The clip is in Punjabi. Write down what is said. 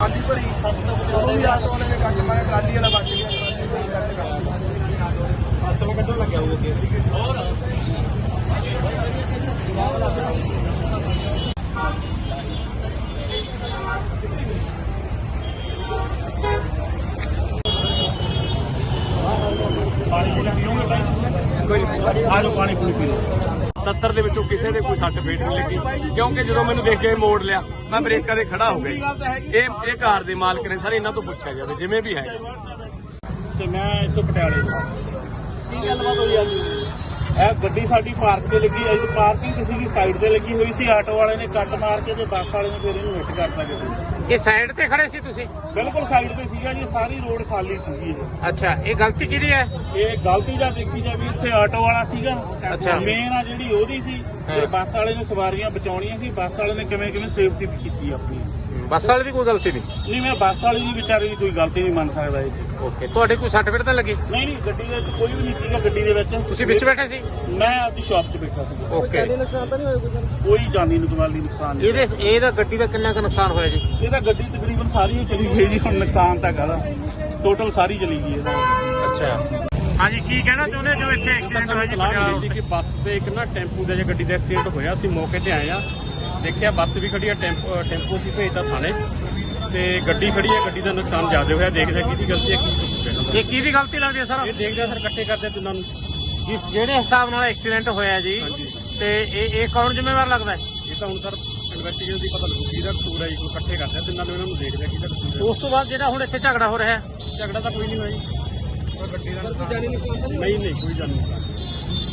ਆਂਦੀ ਭਰੀ ਉਹ ਵੀ ਆਟੋ ਵਾਲੇ ਨੇ ਕੱਟ ਮਾਰਿਆ ਟਰਾਲੀ ਵਾਲਾ ਬਚ ਗਿਆ ਅਸਲ ਕੱਢਣ ਲੱਗਿਆ ਉਹ ਅੱਗੇ ਪਾਣੀ ਪੂਣੀ ਪੀਓਗੇ ਭਾਈ ਆ ਜਾਓ ਪਾਣੀ ਪੂਣੀ ਪੀ ਲਓ 70 ਦੇ ਵਿੱਚੋਂ ਕਿਸੇ ਦੇ ਕੋਈ ਸੱਟ ਫੇਟ ਨਹੀਂ ਲੱਗੀ। ਕਿਉਂਕਿ ਜਦੋਂ ਮੈਨੂੰ ਦੇਖ ਕੇ ਮੋੜ ਲਿਆ ਮੈਂ ਬ੍ਰੇਕਾਂ ਤੇ ਖੜਾ ਹੋ ਗਿਆ। ਇਹ ਇਹ ਕਾਰ ਦੇ ਮਾਲਕ ਨੇ ਸਰ ਇਹਨਾਂ ਤੋਂ ਪੁੱਛਿਆ ਜਾਵੇ ਜਿਵੇਂ ਵੀ ਹੈ ਤੇ ਮੈਂ ਇੱਥੋਂ ਪਟਿਆਲੇ ਤੋਂ। ਕੀ ਗੱਲਬਾਤ ਹੋਈ ਅੱਜ ਇਹ ਗੱਡੀ ਸਾਡੀ ਪਾਰਕ ਤੇ ਲੱਗੀ ਐ ਪਾਰਕਿੰਗ ਕਿਸੇ ਦੀ ਸਾਈਡ ਤੇ ਲੱਗੀ ਹੋਈ ਸੀ। ਆਟੋ ਵਾਲੇ ਨੇ ਕੱਟ ਮਾਰ ਕੇ ਤੇ ਬੱਸ ਵਾਲੇ ਨੇ ਫਿਰ ਇਹਨੂੰ ਹਿੱਟ ਕਰਤਾ ਗੱਡੀ ਇਹ ਸਾਈਡ ਤੇ ਖੜੇ ਸੀ ਤੁਸੀਂ? ਬਿਲਕੁਲ ਸਾਈਡ ਤੇ ਸੀਗਾ ਜੀ। ਸਾਰੀ ਰੋਡ ਖਾਲੀ ਸੀਗੀ ਇਹ। ਅੱਛਾ ਇਹ ਗਲਤੀ ਕਿਹਦੀ ਹੈ? ਇਹ ਗਲਤੀ ਦਾ ਦੇਖੀ ਜਾਵੇ ਇੱਥੇ ਆਟੋ ਵਾਲਾ ਸੀਗਾ। ਅੱਛਾ। ਮੇਨ ਆ ਜਿਹੜੀ ਉਹਦੀ ਸੀ। ਤੇ। ਬੱਸ ਵਾਲੇ ਨੇ ਸਵਾਰੀਆਂ ਬਚਾਉਣੀਆਂ ਸੀ। ਬੱਸ ਵਾਲੇ ਨੇ ਕਿਵੇਂ ਕਿਵੇਂ ਸੇਫਟੀ ਕੀਤੀ ਆਪਣੀ। ਬੱਸ ਵਾਲੇ ਦੀ ਕੋਈ ਗਲਤੀ ਨਹੀਂ? ਨਹੀਂ ਮੈਂ ਬੱਸ ਵਾਲੀ ਦੀ ਵਿਚਾਰੀ ਦੀ ਕੋਈ ਗਲਤੀ ਨਹੀਂ ਮੰਨ ਸਕਦਾ ਇਹ 'ਚ। ਓਕੇ ਤੁਹਾਡੇ ਕੋਈ ਸੱਟ ਫੇਟ ਤਾਂ ਲੱਗੀ? ਨਹੀਂ ਨਹੀਂ ਗੱਡੀ ਦੇ ਵਿੱਚ ਕੋਈ ਵੀ ਨਹੀਂ ਸੀਗਾ ਗੱਡੀ ਦੇ ਵਿੱਚ। ਤੁਸੀਂ ਵਿੱਚ ਬੈਠੇ ਸੀ? ਮੈਂ ਆਪਣੀ ਸ਼ਾਪ 'ਚ ਬੈਠਾ ਸੀਗਾ। ਓਕੇ। ਨੁਕਸਾਨ ਤਾਂ ਨਹੀਂ ਹੋਇਆ ਕੋਈ ਕੋਈ ਜਾਨੀ ਨੁਕਸਾਨੀ ਨੁਕਸਾਨ ਨਹੀਂ। ਇਹਦੇ ਇਹਦਾ ਗੱਡੀ ਦਾ ਕਿੰਨਾ ਕੁ ਨੁਕਸਾਨ ਹੋਇਆ ਜੀ? ਇਹਦਾ ਗੱਡੀ ਤਕਰੀਬਨ ਸਾਰੀ ਹੀ ਚਲੀ ਗਈ ਜੀ ਹੁਣ ਨੁਕਸਾਨ ਤਾਂ ਕਾਹਦਾ ਟੋਟਲ ਸਾਰੀ ਚਲੀ ਗਈ ਇਹਦਾ। ਅੱਛਾ। ਹਾਂਜੀ ਕੀ ਕਹਿਣਾ ਚਾਹੁੰਦੇ ਜੋ ਇੱਥੇ ਐਕਸੀਡੈਂਟ ਹੋਇਆ ਜੀ ਪਟਿਆਲਾ ਕਿ ਬੱਸ ਤੇ ਇੱਕ ਨਾ ਟੈਂਪੂ ਦਾ ਜਾਂ ਗੱਡੀ ਦਾ ਐਕਸੀਡੈਂਟ ਹੋਇਆ ਸੀ ਮੌਕੇ ਤੇ ਆਏ ਆ ਦੇਖਿਆ ਬੱਸ ਵੀ ਖੜੀ ਆ ਟੈਂਪੂ ਟੈਂਪੂ ਸੀ ਭੇਜਤਾ ਥਾਣੇ। ਤੇ ਗੱਡੀ ਖੜੀ ਆ ਗੱਡੀ ਦਾ ਨੁਕਸਾਨ ਜ਼ਿਆਦਾ ਹੋਇਆ। ਦੇਖਦੇ ਕਿਹਦੀ ਗਲਤੀ ਹੈ ਕੀ। ਇਹ ਕਿਹਦੀ ਗਲਤੀ ਲੱਗਦੀ ਹੈ ਸਰ? ਇਹ ਦੇਖਦੇ ਆ ਸਰ ਇਕੱਠੇ ਕਰਦੇ ਤਿੰਨਾਂ ਨੂੰ ਜਿਸ ਜਿਹੜੇ ਹਿਸਾਬ ਨਾਲ ਐਕਸੀਡੈਂਟ ਹੋਇਆ ਜੀ। ਤੇ ਇਹ ਇਹ ਕੌਣ ਜ਼ਿੰਮੇਵਾਰ ਲੱਗਦਾ ਹੈ? ਇਹ ਤਾਂ ਹੁਣ ਸਰ ਇਨਵੈਸਟੀਗੇਸ਼ਨ ਦੀ ਪਤਾ ਲੱਗੂ ਕਿਹਦਾ ਕਸੂਰ ਹੈ ਜੀ ਇਕੱਠੇ ਕਰਦੇ ਤਿੰਨਾਂ ਨੂੰ ਇਹਨਾਂ ਨੂੰ ਦੇਖਦੇ ਆ ਕਿਹਦਾ ਕਸੂਰ ਉਸ ਤੋਂ ਬਾਅਦ ਜਿਹੜਾ ਹੁਣ ਇੱਥੇ ਝਗੜਾ ਹੋ ਰਿਹਾ ਹੈ? ਝਗੜਾ ਤਾਂ ਕੋਈ ਨਹੀਂ ਹੋਇਆ ਜੀ। ਜਾਨੀ ਨੁਕਸਾਨ ਨਹੀਂ ਨਹੀਂ ਕੋਈ ਜਾਣੀ ਨਹੀਂ